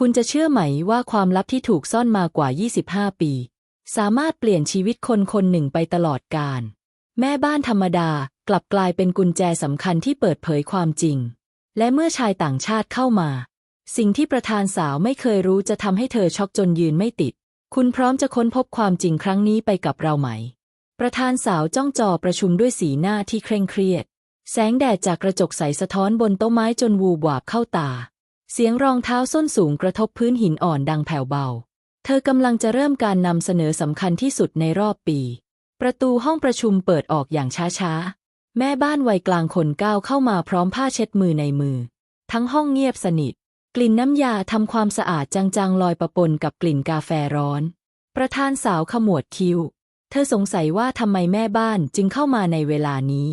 คุณจะเชื่อไหมว่าความลับที่ถูกซ่อนมากว่า 25 ปี สามารถเปลี่ยนชีวิตคนคนหนึ่งไปตลอดกาลแม่บ้านธรรมดากลับกลายเป็นกุญแจสำคัญที่เปิดเผยความจริง และเมื่อชายต่างชาติเข้ามา สิ่งที่ประธานสาวไม่เคยรู้จะทำให้เธอช็อกจนยืนไม่ติด คุณพร้อมจะค้นพบความจริงครั้งนี้ไปกับเราไหม ประธานสาวจ้องจอประชุมด้วยสีหน้าที่เคร่งเครียด แสงแดดจากกระจกใสสะท้อนบนโต๊ะไม้จนวูบวาบเข้าตา เสียงรองเท้าส้นสูงกระทบพื้นหินอ่อนดังแผ่วเบา เธอกำลังจะเริ่มการนำเสนอสำคัญที่สุดในรอบปี ประตูห้องประชุมเปิดออกอย่างช้าๆ แม่บ้านวัยกลางคนก้าวเข้ามาพร้อมผ้าเช็ดมือในมือ ทั้งห้องเงียบสนิท กลิ่นน้ำยาทำความสะอาดจางๆลอยประปนกับกลิ่นกาแฟร้อน ประธานสาวขมวดคิ้ว เธอสงสัยว่าทำไมแม่บ้านจึงเข้ามาในเวลานี้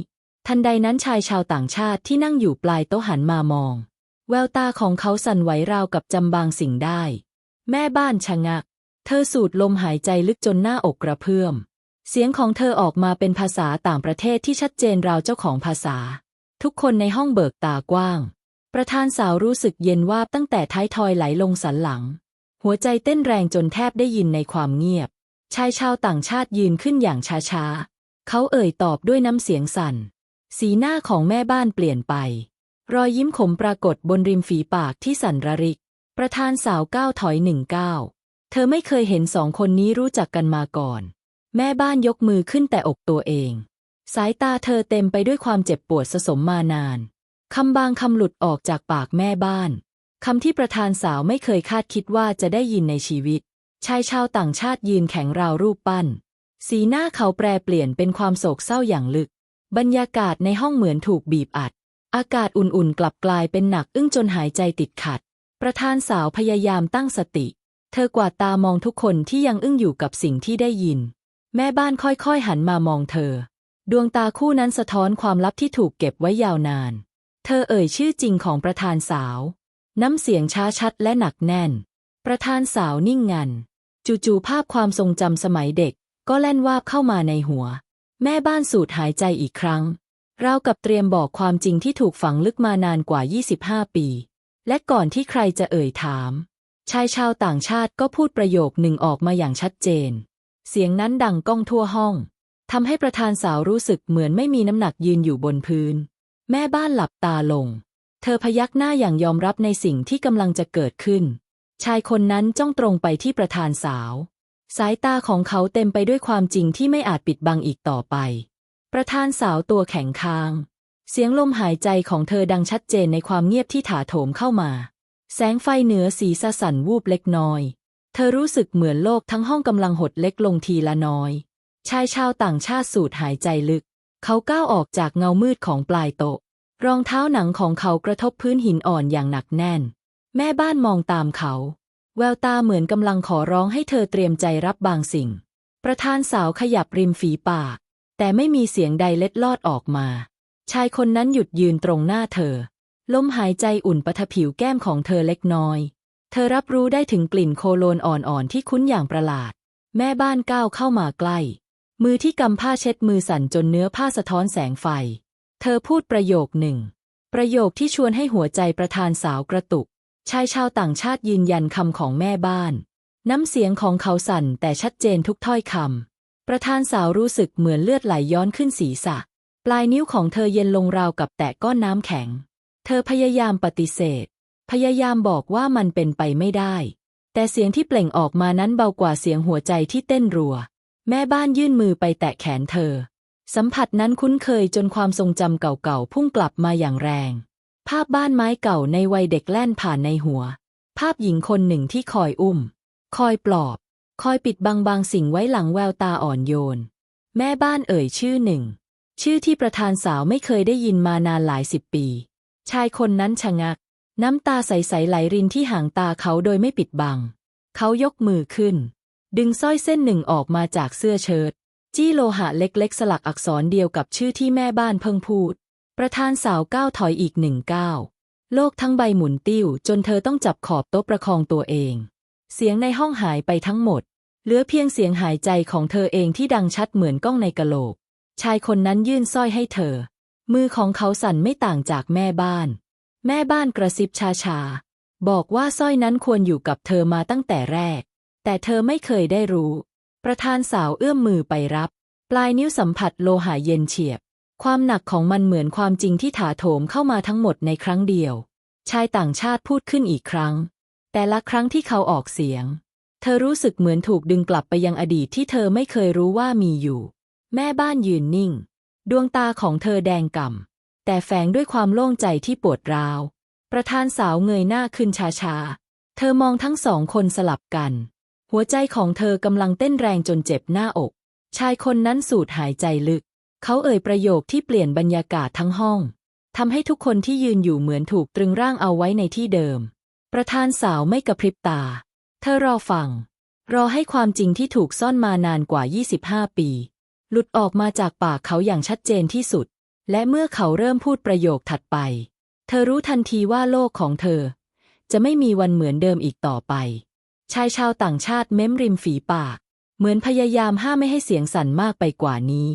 ทันใดนั้นชายชาวต่างชาติที่นั่งอยู่ปลายโต๊ะหันมามอง แววตาของเขาสั่นไหวราวกับจำบางสิ่งได้ แม่บ้านชะงัก เธอสูดลมหายใจลึกจนหน้าอกกระเพื่อม เสียงของเธอออกมาเป็นภาษาต่างประเทศที่ชัดเจนราวเจ้าของภาษา ทุกคนในห้องเบิกตากว้าง ประธานสาวรู้สึกเย็นวาบตั้งแต่ท้ายทอยไหลลงสันหลัง หัวใจเต้นแรงจนแทบได้ยินในความเงียบ ชายชาวต่างชาติยืนขึ้นอย่างช้าๆ เขาเอ่ยตอบด้วยน้ำเสียงสั่น สีหน้าของแม่บ้านเปลี่ยนไป รอยยิ้มขมปรากฏบนริมฝีปากที่สั่นระริก ประธานสาวก้าวถอยหนึ่งก้าว เธอไม่เคยเห็นสองคนนี้รู้จักกันมาก่อน แม่บ้านยกมือขึ้นแต่อกตัวเอง สายตาเธอเต็มไปด้วยความเจ็บปวดสะสมมานาน คำบางคำหลุดออกจากปากแม่บ้าน คำที่ประธานสาวไม่เคยคาดคิดว่าจะได้ยินในชีวิต ชายชาวต่างชาติยืนแข็งราวรูปปั้น สีหน้าเขาแปรเปลี่ยนเป็นความโศกเศร้าอย่างลึก บรรยากาศในห้องเหมือนถูกบีบอัด อากาศอุ่นๆ กลับกลายเป็นหนักอึ้งจนหายใจติดขัด ประธานสาวพยายามตั้งสติ เธอกวาดตามองทุกคนที่ยังอึ้งอยู่กับสิ่งที่ได้ยิน แม่บ้านค่อยๆหันมามองเธอ ดวงตาคู่นั้นสะท้อนความลับที่ถูกเก็บไว้ยาวนาน เธอเอ่ยชื่อจริงของประธานสาว น้ำเสียงช้าชัดและหนักแน่น ประธานสาวนิ่งงัน จู่ๆภาพความทรงจำสมัยเด็ก ก็แล่นวาบเข้ามาในหัว แม่บ้านสูดหายใจอีกครั้ง ราวกับเตรียมบอกความจริงที่ถูกฝังลึกมานานกว่า 25 ปี และก่อนที่ใครจะเอ่ยถาม ชายชาวต่างชาติก็พูดประโยคหนึ่งออกมาอย่างชัดเจน เสียงนั้นดังก้องทั่วห้องทำให้ประธานสาวรู้สึกเหมือนไม่มีน้ำหนักยืนอยู่บนพื้น แม่บ้านหลับตาลง เธอพยักหน้าอย่างยอมรับในสิ่งที่กำลังจะเกิดขึ้น ชายคนนั้นจ้องตรงไปที่ประธานสาว สายตาของเขาเต็มไปด้วยความจริงที่ไม่อาจปิดบังอีกต่อไป ประธานสาวตัวแข็งค้าง เสียงลมหายใจของเธอดังชัดเจนในความเงียบที่ถาโถมเข้ามา แสงไฟเหนือสีสสั่นวูบเล็กน้อย เธอรู้สึกเหมือนโลกทั้งห้องกำลังหดเล็กลงทีละน้อย ชายชาวต่างชาติสูดหายใจลึก เขาก้าวออกจากเงามืดของปลายโต๊ะ รองเท้าหนังของเขากระทบพื้นหินอ่อนอย่างหนักแน่น แม่บ้านมองตามเขา แววตาเหมือนกำลังขอร้องให้เธอเตรียมใจรับบางสิ่ง ประธานสาวขยับริมฝีปาก แต่ไม่มีเสียงใดเล็ดลอดออกมา ชายคนนั้นหยุดยืนตรงหน้าเธอ ลมหายใจอุ่นปะทะผิวแก้มของเธอเล็กน้อย เธอรับรู้ได้ถึงกลิ่นโคโลนอ่อนๆที่คุ้นอย่างประหลาด แม่บ้านก้าวเข้ามาใกล้ มือที่กำผ้าเช็ดมือสั่นจนเนื้อผ้าสะท้อนแสงไฟ เธอพูดประโยคหนึ่ง ประโยคที่ชวนให้หัวใจประธานสาวกระตุก ชายชาวต่างชาติยืนยันคำของแม่บ้าน น้ำเสียงของเขาสั่นแต่ชัดเจนทุกถ้อยคำ ประธานสาวรู้สึกเหมือนเลือดไหลย้อนขึ้นศีรษะ ปลายนิ้วของเธอเย็นลงราวกับแตะก้อนน้ำแข็ง เธอพยายามปฏิเสธ พยายามบอกว่ามันเป็นไปไม่ได้ แต่เสียงที่เปล่งออกมานั้นเบากว่าเสียงหัวใจที่เต้นรัว แม่บ้านยื่นมือไปแตะแขนเธอ สัมผัสนั้นคุ้นเคยจนความทรงจำเก่าๆพุ่งกลับมาอย่างแรง ภาพบ้านไม้เก่าในวัยเด็กแล่นผ่านในหัว ภาพหญิงคนหนึ่งที่คอยอุ้ม คอยปลอบ คอยปิดบังบางสิ่งไว้หลังแววตาอ่อนโยน แม่บ้านเอ่ยชื่อหนึ่ง ชื่อที่ประธานสาวไม่เคยได้ยินมานานหลายสิบปี ชายคนนั้นชะงัก น้ำตาใสๆไหลรินที่หางตาเขาโดยไม่ปิดบัง เขายกมือขึ้น ดึงสร้อยเส้นหนึ่งออกมาจากเสื้อเชิ้ตจี้โลหะเล็กๆ สลักอักษรเดียวกับชื่อที่แม่บ้านเพิ่งพูด ประธานสาวก้าวถอยอีกหนึ่งก้าวโลกทั้งใบหมุนติ้วจนเธอต้องจับขอบโต๊ะประคองตัวเอง เสียงในห้องหายไปทั้งหมด เหลือเพียงเสียงหายใจของเธอเองที่ดังชัดเหมือนก้องในกะโหลก ชายคนนั้นยื่นสร้อยให้เธอ มือของเขาสั่นไม่ต่างจากแม่บ้าน แม่บ้านกระซิบชาๆบอกว่าสร้อยนั้นควรอยู่กับเธอมาตั้งแต่แรก แต่เธอไม่เคยได้รู้ ประธานสาวเอื้อมมือไปรับ ปลายนิ้วสัมผัสโลหะเย็นเฉียบ ความหนักของมันเหมือนความจริงที่ถาโถมเข้ามาทั้งหมดในครั้งเดียว ชายต่างชาติพูดขึ้นอีกครั้ง แต่ละครั้งที่เขาออกเสียง เธอรู้สึกเหมือนถูกดึงกลับไปยังอดีตที่เธอไม่เคยรู้ว่ามีอยู่ แม่บ้านยืนนิ่ง ดวงตาของเธอแดงก่ำแต่แฝงด้วยความโล่งใจที่ปวดร้าว ประธานสาวเงยหน้าขึ้นช้าๆ เธอมองทั้งสองคนสลับกัน หัวใจของเธอกำลังเต้นแรงจนเจ็บหน้าอก ชายคนนั้นสูดหายใจลึก เขาเอ่ยประโยคที่เปลี่ยนบรรยากาศทั้งห้องทำให้ทุกคนที่ยืนอยู่เหมือนถูกตรึงร่างเอาไว้ในที่เดิม ประธานสาวไม่กระพริบตา เธอรอฟัง รอให้ความจริงที่ถูกซ่อนมานานกว่า 25 ปี หลุดออกมาจากปากเขาอย่างชัดเจนที่สุด และเมื่อเขาเริ่มพูดประโยคถัดไป เธอรู้ทันทีว่าโลกของเธอ จะไม่มีวันเหมือนเดิมอีกต่อไป ชายชาวต่างชาติเม้มริมฝีปาก เหมือนพยายามห้ามไม่ให้เสียงสั่นมากไปกว่านี้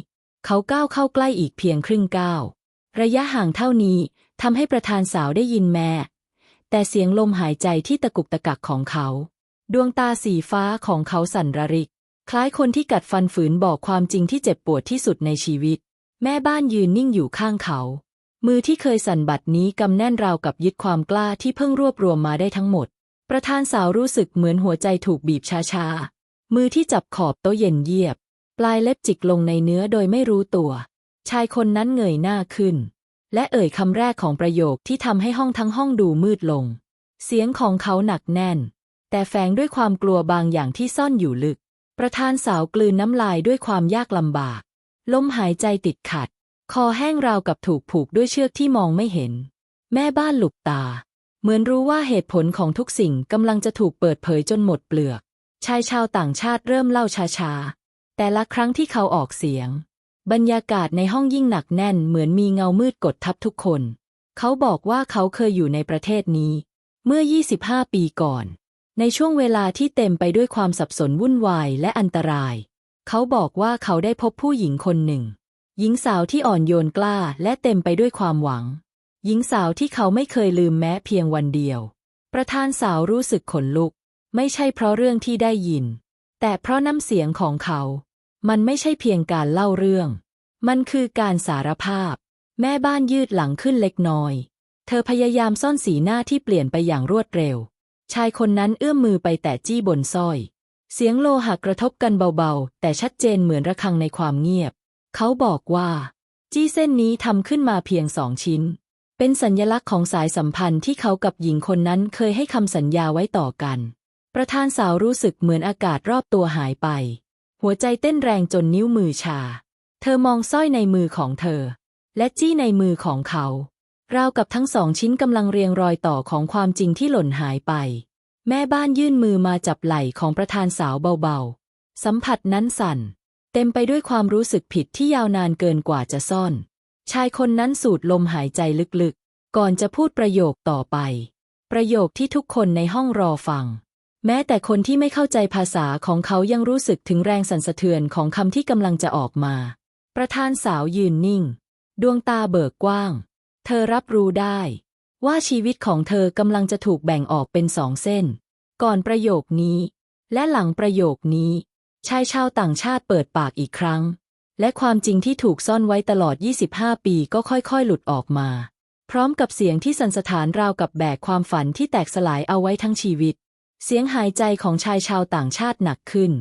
เขาก้าวเข้าใกล้อีกเพียงครึ่งก้าวระยะห่างเท่านี้ทำให้ประธานสาวได้ยินแม่ แต่เสียงลมหายใจที่ตะกุกตะกักของเขา ดวงตาสีฟ้าของเขาสั่นระริก คล้ายคนที่กัดฟันฝืนบอกความจริงที่เจ็บปวดที่สุดในชีวิต แม่บ้านยืนนิ่งอยู่ข้างเขา มือที่เคยสั่นบัดนี้กำแน่นราวกับยึดความกล้าที่เพิ่งรวบรวมมาได้ทั้งหมด ประธานสาวรู้สึกเหมือนหัวใจถูกบีบชาๆ มือที่จับขอบโต๊ะเย็นเยียบ ปลายเล็บจิกลงในเนื้อโดยไม่รู้ตัว ชายคนนั้นเงยหน้าขึ้น และเอ่ยคำแรกของประโยคที่ทำให้ห้องทั้งห้องดูมืดลง เสียงของเขาหนักแน่น แต่แฝงด้วยความกลัวบางอย่างที่ซ่อนอยู่ลึก ประธานสาวกลืนน้ำลายด้วยความยากลำบาก ลมหายใจติดขัด คอแห้งราวกับถูกผูกด้วยเชือกที่มองไม่เห็น แม่บ้านหลุบตา เหมือนรู้ว่าเหตุผลของทุกสิ่งกำลังจะถูกเปิดเผยจนหมดเปลือก ชายชาวต่างชาติเริ่มเล่าช้าๆ แต่ละครั้งที่เขาออกเสียง บรรยากาศในห้องยิ่งหนักแน่นเหมือนมีเงามืดกดทับทุกคน เขาบอกว่าเขาเคยอยู่ในประเทศนี้ เมื่อ 25 ปีก่อน ในช่วงเวลาที่เต็มไปด้วยความสับสนวุ่นวายและอันตราย เขาบอกว่าเขาได้พบผู้หญิงคนหนึ่ง หญิงสาวที่อ่อนโยนกล้าและเต็มไปด้วยความหวัง หญิงสาวที่เขาไม่เคยลืมแม้เพียงวันเดียว ประธานสาวรู้สึกขนลุก ไม่ใช่เพราะเรื่องที่ได้ยิน แต่เพราะน้ำเสียงของเขา มันไม่ใช่เพียงการเล่าเรื่อง มันคือการสารภาพ แม่บ้านยืดหลังขึ้นเล็กน้อย เธอพยายามซ่อนสีหน้าที่เปลี่ยนไปอย่างรวดเร็ว ชายคนนั้นเอื้อมมือไปแตะจี้บนสร้อย เสียงโลหะกระทบกันเบาๆ แต่ชัดเจนเหมือนระฆังในความเงียบ เขาบอกว่า จี้เส้นนี้ทำขึ้นมาเพียงสองชิ้น เป็นสัญญลักษณ์ของสายสัมพันธ์ที่เขากับหญิงคนนั้นเคยให้คำสัญญาไว้ต่อกัน ประธานสาวรู้สึกเหมือนอากาศรอบตัวหายไป หัวใจเต้นแรงจนนิ้วมือชา เธอมองสร้อยในมือของเธอ และจี้ในมือของเขา ราวกับทั้งสองชิ้นกำลังเรียงรอยต่อของความจริงที่หล่นหายไป แม่บ้านยื่นมือมาจับไหล่ของประธานสาวเบาๆ สัมผัสนั้นสั่น เต็มไปด้วยความรู้สึกผิดที่ยาวนานเกินกว่าจะซ่อน ชายคนนั้นสูดลมหายใจลึกๆ ก่อนจะพูดประโยคต่อไป ประโยคที่ทุกคนในห้องรอฟัง แม้แต่คนที่ไม่เข้าใจภาษาของเขายังรู้สึกถึงแรงสั่นสะเทือนของคำที่กำลังจะออกมา ประธานสาวยืนนิ่ง ดวงตาเบิกกว้าง เธอรับรู้ได้ ว่าชีวิตของเธอกำลังจะถูกแบ่งออกเป็นสองเส้น ก่อนประโยคนี้ และหลังประโยคนี้ ชายชาวต่างชาติเปิดปากอีกครั้ง และความจริงที่ถูกซ่อนไว้ตลอด 25 ปีก็ค่อยๆ หลุดออกมา พร้อมกับเสียงที่สันสถานราวกับแบกความฝันที่แตกสลายเอาไว้ทั้งชีวิต เสียงหายใจของชายชาวต่างชาติหนักขึ้น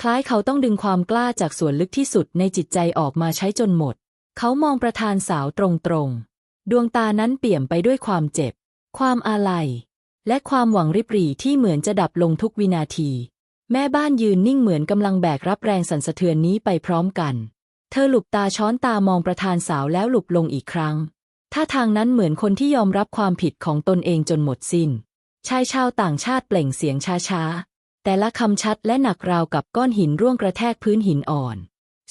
คล้ายเขาต้องดึงความกล้าจากส่วนลึกที่สุดในจิตใจออกมาใช้จนหมด เขามองประธานสาวตรงๆ ดวงตานั้นเปี่ยมไปด้วยความเจ็บ ความอาลัย และความหวังริบหรี่ที่เหมือนจะดับลงทุกวินาที แม่บ้านยืนนิ่งเหมือนกำลังแบกรับแรงสั่นสะเทือนนี้ไปพร้อมกัน เธอหลุบตาช้อนตามองประธานสาวแล้วหลุบลงอีกครั้งท่าทางนั้นเหมือนคนที่ยอมรับความผิดของตนเองจนหมดสิ้น ชายชาวต่างชาติเปล่งเสียงช้าๆ แต่ละคำชัดและหนักราวกับก้อนหินร่วงกระแทกพื้นหินอ่อน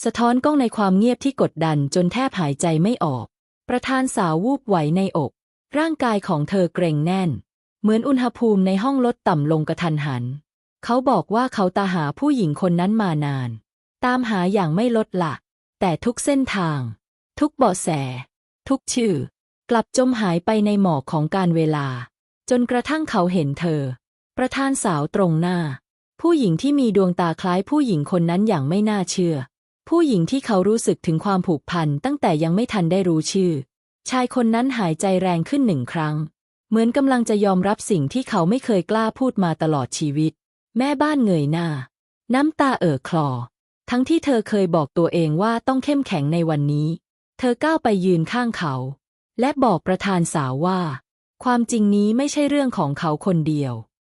สะท้อนก้องในความเงียบที่กดดันจนแทบหายใจไม่ออก ประธานสาววูบไหวในอก ร่างกายของเธอเกร็งแน่น เหมือนอุณหภูมิในห้องลดต่ำลงกระทันหัน เขาบอกว่าเขาตาหาผู้หญิงคนนั้นมานาน ตามหาอย่างไม่ลดละ แต่ทุกเส้นทาง ทุกเบาะแส ทุกชื่อ กลับจมหายไปในหมอกของการเวลา จนกระทั่งเขาเห็นเธอ ประธานสาวตรงหน้า ผู้หญิงที่มีดวงตาคล้ายผู้หญิงคนนั้นอย่างไม่น่าเชื่อ ผู้หญิงที่เขารู้สึกถึงความผูกพันตั้งแต่ยังไม่ทันได้รู้ชื่อ ชายคนนั้นหายใจแรงขึ้นหนึ่งครั้ง เหมือนกำลังจะยอมรับสิ่งที่เขาไม่เคยกล้าพูดมาตลอดชีวิต แม่บ้านเงยหน้า น้ำตาเอ่อคลอ ทั้งที่เธอเคยบอกตัวเองว่าต้องเข้มแข็งในวันนี้ เธอก้าวไปยืนข้างเขา และบอกประธานสาวว่า ความจริงนี้ไม่ใช่เรื่องของเขาคนเดียว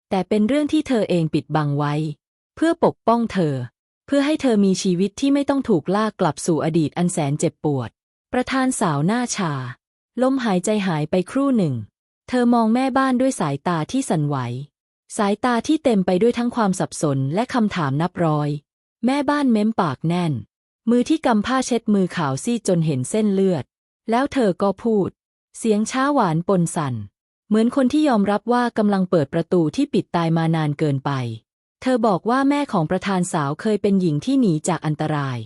แต่เป็นเรื่องที่เธอเองปิดบังไว้ เพื่อปกป้องเธอ พื่อให้เธอมีชีวิตที่ไม่ต้องถูกลากกลับสู่อดีตอันแสนเจ็บปวด ประธานสาวหน้าชา ลมหายใจหายไปครู่หนึ่ง เธอมองแม่บ้านด้วยสายตาที่สั่นไหว สายตาที่เต็มไปด้วยทั้งความสับสนและคำถามนับร้อย แม่บ้านเม้มปากแน่น มือที่กำผ้าเช็ดมือขาวซีดจนเห็นเส้นเลือด แล้วเธอก็พูด เสียงช้าหวานปนสั่น เหมือนคนที่ยอมรับว่ากำลังเปิดประตูที่ปิดตายมานานเกินไป เธอบอกว่าแม่ของประธานสาวเคยเป็นหญิงที่หนีจากอันตราย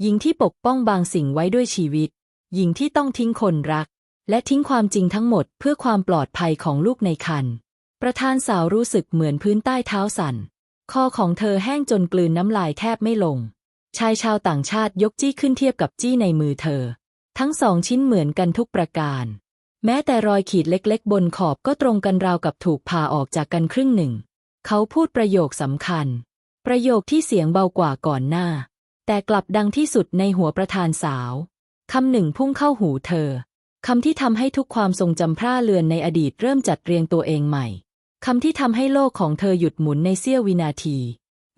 หญิงที่ปกป้องบางสิ่งไว้ด้วยชีวิต หญิงที่ต้องทิ้งคนรัก และทิ้งความจริงทั้งหมดเพื่อความปลอดภัยของลูกในครรภ์ประธานสาวรู้สึกเหมือนพื้นใต้เท้าสั่น คอของเธอแห้งจนกลืนน้ำลายแทบไม่ลง ชายชาวต่างชาติยกจี้ขึ้นเทียบกับจี้ในมือเธอ ทั้งสองชิ้นเหมือนกันทุกประการ แม้แต่รอยขีดเล็กๆ บนขอบก็ตรงกันราวกับถูกผ่าออกจากกันครึ่งหนึ่ง เขาพูดประโยคสำคัญ ประโยคที่เสียงเบากว่าก่อนหน้า แต่กลับดังที่สุดในหัวประธานสาวคำหนึ่งพุ่งเข้าหูเธอคำที่ทำให้ทุกความทรงจำพร่าเลือนในอดีตเริ่มจัดเรียงตัวเองใหม่คำที่ทำให้โลกของเธอหยุดหมุนในเสี้ยววินาที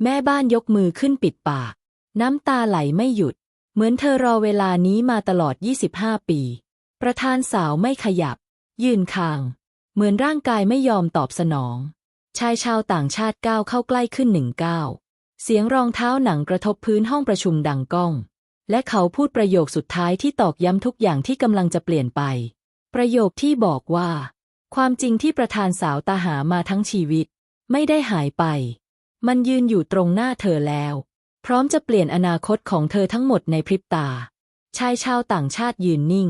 แม่บ้านยกมือขึ้นปิดปาก น้ำตาไหลไม่หยุด เหมือนเธอรอเวลานี้มาตลอด 25 ปี ประธานสาวไม่ขยับ ยืนคาง เหมือนร่างกายไม่ยอมตอบสนอง ชายชาวต่างชาติก้าวเข้าใกล้ขึ้นหนึ่งก้าวเสียงรองเท้าหนังกระทบพื้นห้องประชุมดังก้อง และเขาพูดประโยคสุดท้ายที่ตอกย้ำทุกอย่างที่กำลังจะเปลี่ยนไป ประโยคที่บอกว่า ความจริงที่ประธานสาวตาหามาทั้งชีวิต ไม่ได้หายไป มันยืนอยู่ตรงหน้าเธอแล้ว พร้อมจะเปลี่ยนอนาคตของเธอทั้งหมดในพริบตา ชายชาวต่างชาติยืนนิ่ง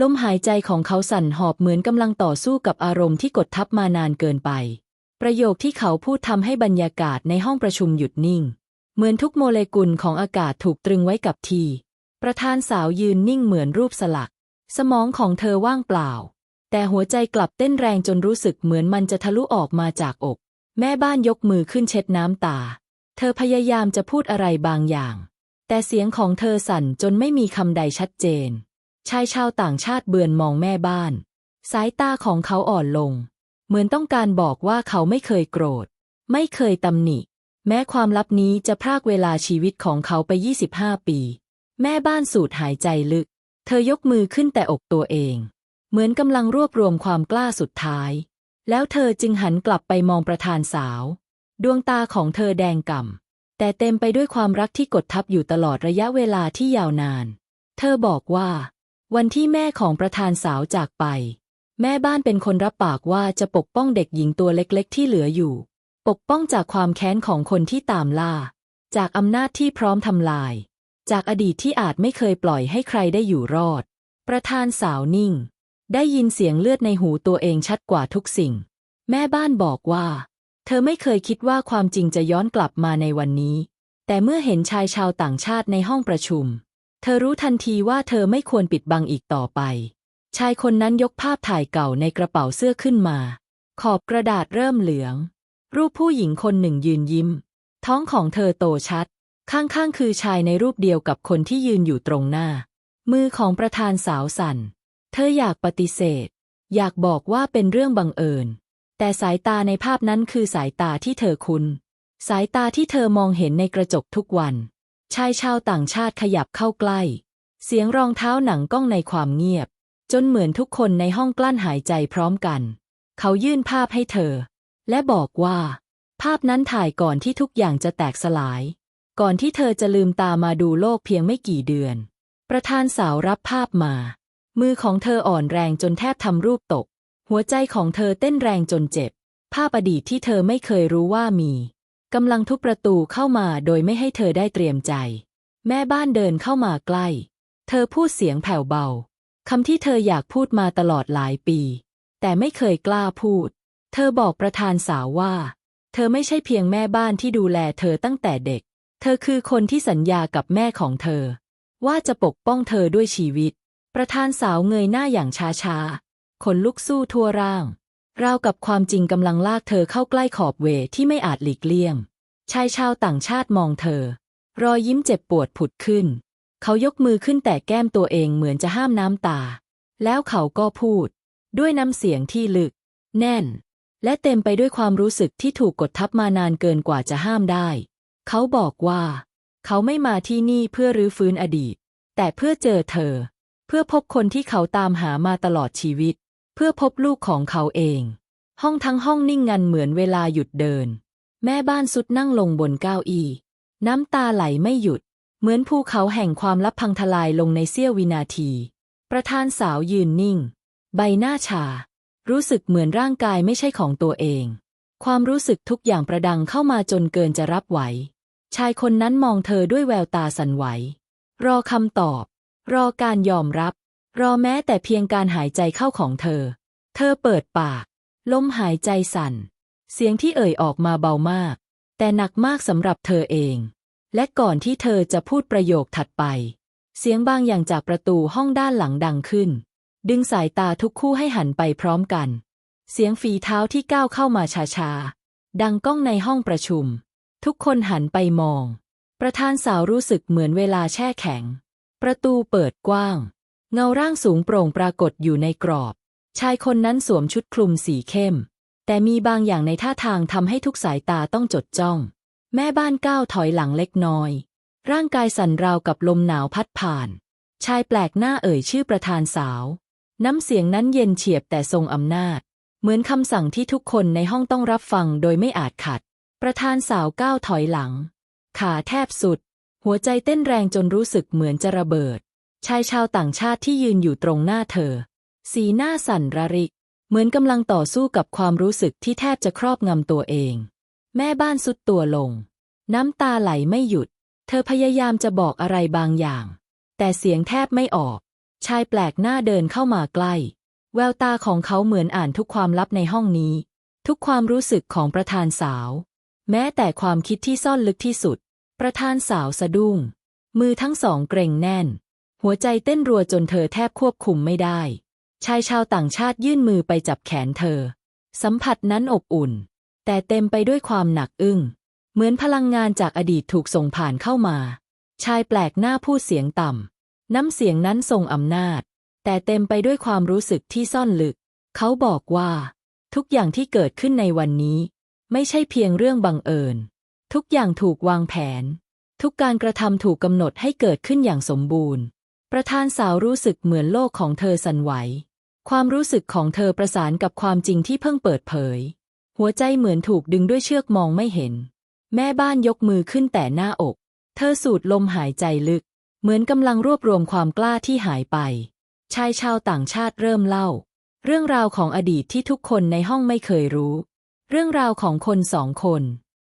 ลมหายใจของเขาสั่นหอบเหมือนกำลังต่อสู้กับอารมณ์ที่กดทับมานานเกินไป ประโยคที่เขาพูดทำให้บรรยากาศในห้องประชุมหยุดนิ่ง เหมือนทุกโมเลกุลของอากาศถูกตรึงไว้กับที ประธานสาวยืนนิ่งเหมือนรูปสลัก สมองของเธอว่างเปล่า แต่หัวใจกลับเต้นแรงจนรู้สึกเหมือนมันจะทะลุออกมาจากอก แม่บ้านยกมือขึ้นเช็ดน้ำตา เธอพยายามจะพูดอะไรบางอย่าง แต่เสียงของเธอสั่นจนไม่มีคำใดชัดเจน ชายชาวต่างชาติเบือนมองแม่บ้าน สายตาของเขาอ่อนลง เหมือนต้องการบอกว่าเขาไม่เคยโกรธ ไม่เคยตำหนิ แม้ความลับนี้จะพรากเวลาชีวิตของเขาไป 25 ปี แม่บ้านสูดหายใจลึก เธอยกมือขึ้นแต่อกตัวเอง เหมือนกำลังรวบรวมความกล้าสุดท้าย แล้วเธอจึงหันกลับไปมองประธานสาว ดวงตาของเธอแดงก่ำแต่เต็มไปด้วยความรักที่กดทับอยู่ตลอดระยะเวลาที่ยาวนาน เธอบอกว่า วันที่แม่ของประธานสาวจากไป แม่บ้านเป็นคนรับปากว่าจะปกป้องเด็กหญิงตัวเล็กๆ ที่เหลืออยู่ ปกป้องจากความแค้นของคนที่ตามล่า จากอำนาจที่พร้อมทำลาย จากอดีตที่อาจไม่เคยปล่อยให้ใครได้อยู่รอด ประธานสาวนิ่ง ได้ยินเสียงเลือดในหูตัวเองชัดกว่าทุกสิ่ง แม่บ้านบอกว่า เธอไม่เคยคิดว่าความจริงจะย้อนกลับมาในวันนี้ แต่เมื่อเห็นชายชาวต่างชาติในห้องประชุม เธอรู้ทันทีว่าเธอไม่ควรปิดบังอีกต่อไป ชายคนนั้นยกภาพถ่ายเก่าในกระเป๋าเสื้อขึ้นมา ขอบกระดาษเริ่มเหลือง รูปผู้หญิงคนหนึ่งยืนยิ้ม ท้องของเธอโตชัด ข้างๆคือชายในรูปเดียวกับคนที่ยืนอยู่ตรงหน้า มือของประธานสาวสั่น เธออยากปฏิเสธ อยากบอกว่าเป็นเรื่องบังเอิญ แต่สายตาในภาพนั้นคือสายตาที่เธอคุ้น สายตาที่เธอมองเห็นในกระจกทุกวัน ชายชาวต่างชาติขยับเข้าใกล้ เสียงรองเท้าหนังก้องในความเงียบ จนเหมือนทุกคนในห้องกลั้นหายใจพร้อมกัน เขายื่นภาพให้เธอ และบอกว่า ภาพนั้นถ่ายก่อนที่ทุกอย่างจะแตกสลาย ก่อนที่เธอจะลืมตามาดูโลกเพียงไม่กี่เดือน ประธานสาวรับภาพมา มือของเธออ่อนแรงจนแทบทำรูปตก หัวใจของเธอเต้นแรงจนเจ็บ ภาพอดีตที่เธอไม่เคยรู้ว่ามีกำลังทุบประตูเข้ามาโดยไม่ให้เธอได้เตรียมใจ แม่บ้านเดินเข้ามาใกล้ เธอพูดเสียงแผ่วเบา คำที่เธออยากพูดมาตลอดหลายปี แต่ไม่เคยกล้าพูด เธอบอกประธานสาวว่า เธอไม่ใช่เพียงแม่บ้านที่ดูแลเธอตั้งแต่เด็ก เธอคือคนที่สัญญากับแม่ของเธอ ว่าจะปกป้องเธอด้วยชีวิต ประธานสาวเงยหน้าอย่างช้าๆขนลุกสู้ทั่วร่าง ราวกับความจริงกำลังลากเธอเข้าใกล้ขอบเวที่ไม่อาจหลีกเลี่ยงชายชาวต่างชาติมองเธอ รอยยิ้มเจ็บปวดผุดขึ้น เขายกมือขึ้นแต่แก้มตัวเองเหมือนจะห้ามน้ำตา แล้วเขาก็พูด ด้วยน้ำเสียงที่ลึก แน่น และเต็มไปด้วยความรู้สึกที่ถูกกดทับมานานเกินกว่าจะห้ามได้ เขาบอกว่า เขาไม่มาที่นี่เพื่อรื้อฟื้นอดีต แต่เพื่อเจอเธอ เพื่อพบคนที่เขาตามหามาตลอดชีวิต เพื่อพบลูกของเขาเอง ห้องทั้งห้องนิ่งงันเหมือนเวลาหยุดเดิน แม่บ้านสุดนั่งลงบนเก้าอี้น้ำตาไหลไม่หยุด เหมือนภูเขาแห่งความลับพังทลายลงในเสี้ยววินาที ประธานสาวยืนนิ่ง ใบหน้าชา รู้สึกเหมือนร่างกายไม่ใช่ของตัวเอง ความรู้สึกทุกอย่างประดังเข้ามาจนเกินจะรับไหว ชายคนนั้นมองเธอด้วยแววตาสั่นไหว รอคำตอบ รอการยอมรับ รอแม้แต่เพียงการหายใจเข้าของเธอ เธอเปิดปาก ลมหายใจสั่น เสียงที่เอ่ยออกมาเบามาก แต่หนักมากสำหรับเธอเอง และก่อนที่เธอจะพูดประโยคถัดไป เสียงบางอย่างจากประตูห้องด้านหลังดังขึ้น ดึงสายตาทุกคู่ให้หันไปพร้อมกัน เสียงฝีเท้าที่ก้าวเข้ามาช้าๆ ดังก้องในห้องประชุม ทุกคนหันไปมอง ประธานสาวรู้สึกเหมือนเวลาแช่แข็ง ประตูเปิดกว้าง เงาร่างสูงโปร่งปรากฏอยู่ในกรอบ ชายคนนั้นสวมชุดคลุมสีเข้ม แต่มีบางอย่างในท่าทางทำให้ทุกสายตาต้องจดจ้อง แม่บ้านก้าวถอยหลังเล็กน้อย ร่างกายสั่นราวกับลมหนาวพัดผ่าน ชายแปลกหน้าเอ่ยชื่อประธานสาว น้ำเสียงนั้นเย็นเฉียบแต่ทรงอำนาจ เหมือนคำสั่งที่ทุกคนในห้องต้องรับฟังโดยไม่อาจขัด ประธานสาวก้าวถอยหลัง ขาแทบสุด หัวใจเต้นแรงจนรู้สึกเหมือนจะระเบิด ชายชาวต่างชาติที่ยืนอยู่ตรงหน้าเธอ สีหน้าสั่นระริก เหมือนกำลังต่อสู้กับความรู้สึกที่แทบจะครอบงำตัวเอง แม่บ้านสุดตัวลง น้ำตาไหลไม่หยุด เธอพยายามจะบอกอะไรบางอย่าง แต่เสียงแทบไม่ออก ชายแปลกหน้าเดินเข้ามาใกล้ แววตาของเขาเหมือนอ่านทุกความลับในห้องนี้ ทุกความรู้สึกของประธานสาว แม้แต่ความคิดที่ซ่อนลึกที่สุด ประธานสาวสะดุ้ง มือทั้งสองเกรงแน่น หัวใจเต้นรัวจนเธอแทบควบคุมไม่ได้ ชายชาวต่างชาติยื่นมือไปจับแขนเธอ สัมผัสนั้นอบอุ่น แต่เต็มไปด้วยความหนักอึ้ง เหมือนพลังงานจากอดีตถูกส่งผ่านเข้ามา ชายแปลกหน้าพูดเสียงต่ำ น้ำเสียงนั้นทรงอำนาจ แต่เต็มไปด้วยความรู้สึกที่ซ่อนลึก เขาบอกว่า ทุกอย่างที่เกิดขึ้นในวันนี้ ไม่ใช่เพียงเรื่องบังเอิญ ทุกอย่างถูกวางแผน ทุกการกระทำถูกกำหนดให้เกิดขึ้นอย่างสมบูรณ์ ประธานสาวรู้สึกเหมือนโลกของเธอสั่นไหว ความรู้สึกของเธอประสานกับความจริงที่เพิ่งเปิดเผย หัวใจเหมือนถูกดึงด้วยเชือกมองไม่เห็น แม่บ้านยกมือขึ้นแต่หน้าอก เธอสูดลมหายใจลึก เหมือนกำลังรวบรวมความกล้าที่หายไป ชายชาวต่างชาติเริ่มเล่า เรื่องราวของอดีตที่ทุกคนในห้องไม่เคยรู้ เรื่องราวของคนสองคน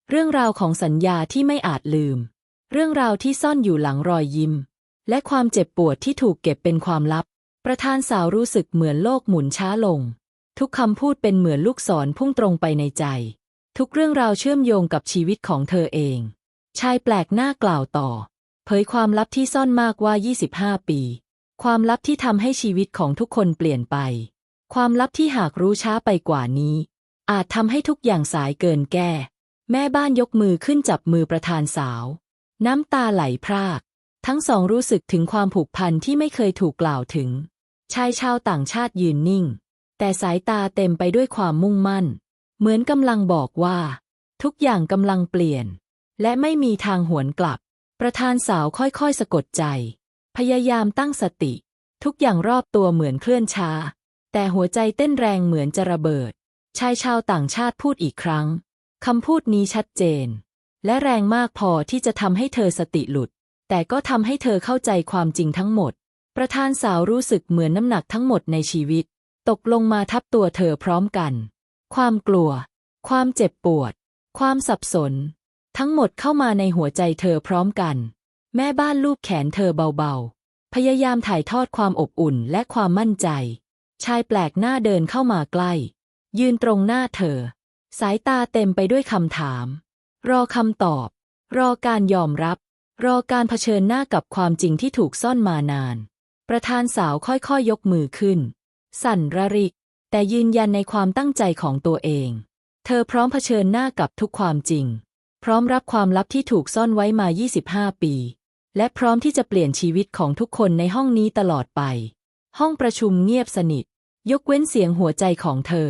เรื่องราวของสัญญาที่ไม่อาจลืม เรื่องราวที่ซ่อนอยู่หลังรอยยิ้ม และความเจ็บปวดที่ถูกเก็บเป็นความลับ ประธานสาวรู้สึกเหมือนโลกหมุนช้าลง ทุกคำพูดเป็นเหมือนลูกศรพุ่งตรงไปในใจ ทุกเรื่องราวเชื่อมโยงกับชีวิตของเธอเอง ชายแปลกหน้ากล่าวต่อ เผยความลับที่ซ่อนมากว่า 25 ปี ความลับที่ทำให้ชีวิตของทุกคนเปลี่ยนไป ความลับที่หากรู้ช้าไปกว่านี้ อาจทำให้ทุกอย่างสายเกินแก้ แม่บ้านยกมือขึ้นจับมือประธานสาว น้ำตาไหลพราก ทั้งสองรู้สึกถึงความผูกพันที่ไม่เคยถูกกล่าวถึง ชายชาวต่างชาติยืนนิ่ง แต่สายตาเต็มไปด้วยความมุ่งมั่น เหมือนกำลังบอกว่า ทุกอย่างกำลังเปลี่ยน และไม่มีทางหวนกลับ ประธานสาวค่อยๆสะกดใจ พยายามตั้งสติ ทุกอย่างรอบตัวเหมือนเคลื่อนช้า แต่หัวใจเต้นแรงเหมือนจะระเบิด ชายชาวต่างชาติพูดอีกครั้งคำพูดนี้ชัดเจน และแรงมากพอที่จะทำให้เธอสติหลุด แต่ก็ทำให้เธอเข้าใจความจริงทั้งหมด ประธานสาวรู้สึกเหมือนน้ำหนักทั้งหมดในชีวิต ตกลงมาทับตัวเธอพร้อมกัน ความกลัว ความเจ็บปวด ความสับสน ทั้งหมดเข้ามาในหัวใจเธอพร้อมกัน แม่บ้านลูบแขนเธอเบาๆ พยายามถ่ายทอดความอบอุ่นและความมั่นใจ ชายแปลกหน้าเดินเข้ามาใกล้ ยืนตรงหน้าเธอ สายตาเต็มไปด้วยคำถาม รอคำตอบ รอการยอมรับ รอการเผชิญหน้ากับความจริงที่ถูกซ่อนมานาน ประธานสาวค่อยๆยยกมือขึ้น สั่นระริก แต่ยืนยันในความตั้งใจของตัวเอง เธอพร้อมเผชิญหน้ากับทุกความจริง พร้อมรับความลับที่ถูกซ่อนไว้มา 25 ปี และพร้อมที่จะเปลี่ยนชีวิตของทุกคนในห้องนี้ตลอดไป ห้องประชุมเงียบสนิท ยกเว้นเสียงหัวใจของเธอ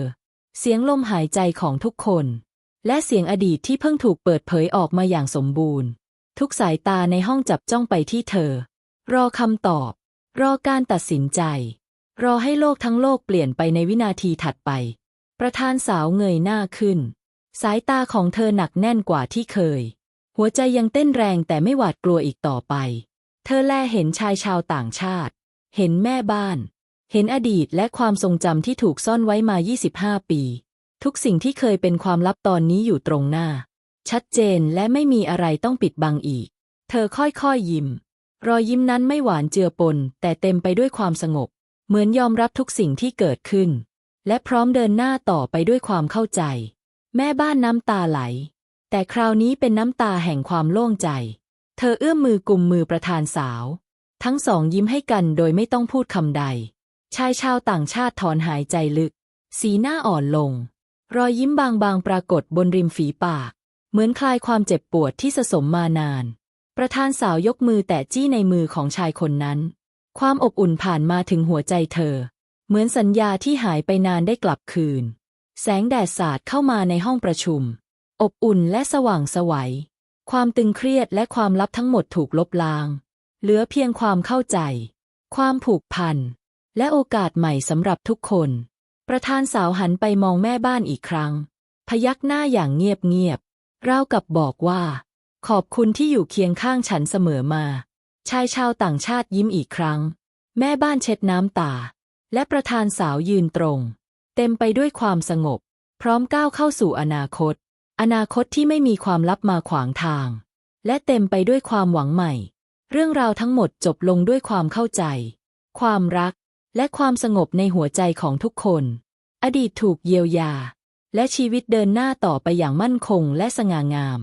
เสียงลมหายใจของทุกคน และเสียงอดีตที่เพิ่งถูกเปิดเผยออกมาอย่างสมบูรณ์ ทุกสายตาในห้องจับจ้องไปที่เธอ รอคำตอบ รอการตัดสินใจ รอให้โลกทั้งโลกเปลี่ยนไปในวินาทีถัดไป ประธานสาวเงยหน้าขึ้น สายตาของเธอหนักแน่นกว่าที่เคย หัวใจยังเต้นแรงแต่ไม่หวาดกลัวอีกต่อไป เธอแลเห็นชายชาวต่างชาติ เห็นแม่บ้าน เห็นอดีตและความทรงจำที่ถูกซ่อนไว้มา 25 ปี ทุกสิ่งที่เคยเป็นความลับตอนนี้อยู่ตรงหน้า ชัดเจนและไม่มีอะไรต้องปิดบังอีก เธอค่อยๆยิ้ม รอยยิ้มนั้นไม่หวานเจือปนแต่เต็มไปด้วยความสงบ เหมือนยอมรับทุกสิ่งที่เกิดขึ้น และพร้อมเดินหน้าต่อไปด้วยความเข้าใจ แม่บ้านน้ำตาไหล แต่คราวนี้เป็นน้ำตาแห่งความโล่งใจ เธอเอื้อมมือกุมมือประธานสาว ทั้งสองยิ้มให้กันโดยไม่ต้องพูดคำใด ชายชาวต่างชาติถอนหายใจลึก สีหน้าอ่อนลง รอยยิ้มบางๆปรากฏบนริมฝีปาก เหมือนคลายความเจ็บปวดที่สะสมมานาน ประธานสาวยกมือแตะจี้ในมือของชายคนนั้น ความอบอุ่นผ่านมาถึงหัวใจเธอ เหมือนสัญญาที่หายไปนานได้กลับคืน แสงแดดสาดเข้ามาในห้องประชุม อบอุ่นและสว่างไสวัย ความตึงเครียดและความลับทั้งหมดถูกลบล้าง เหลือเพียงความเข้าใจ ความผูกพัน และโอกาสใหม่สำหรับทุกคน ประธานสาวหันไปมองแม่บ้านอีกครั้ง พยักหน้าอย่างเงียบๆราวกับบอกว่า ขอบคุณที่อยู่เคียงข้างฉันเสมอมา ชายชาวต่างชาติยิ้มอีกครั้ง แม่บ้านเช็ดน้ำตา และประธานสาวยืนตรง เต็มไปด้วยความสงบ พร้อมก้าวเข้าสู่อนาคต อนาคตที่ไม่มีความลับมาขวางทาง และเต็มไปด้วยความหวังใหม่ เรื่องราวทั้งหมดจบลงด้วยความเข้าใจ ความรัก และความสงบในหัวใจของทุกคน อดีตถูกเยียวยา และชีวิตเดินหน้าต่อไปอย่างมั่นคงและสง่างาม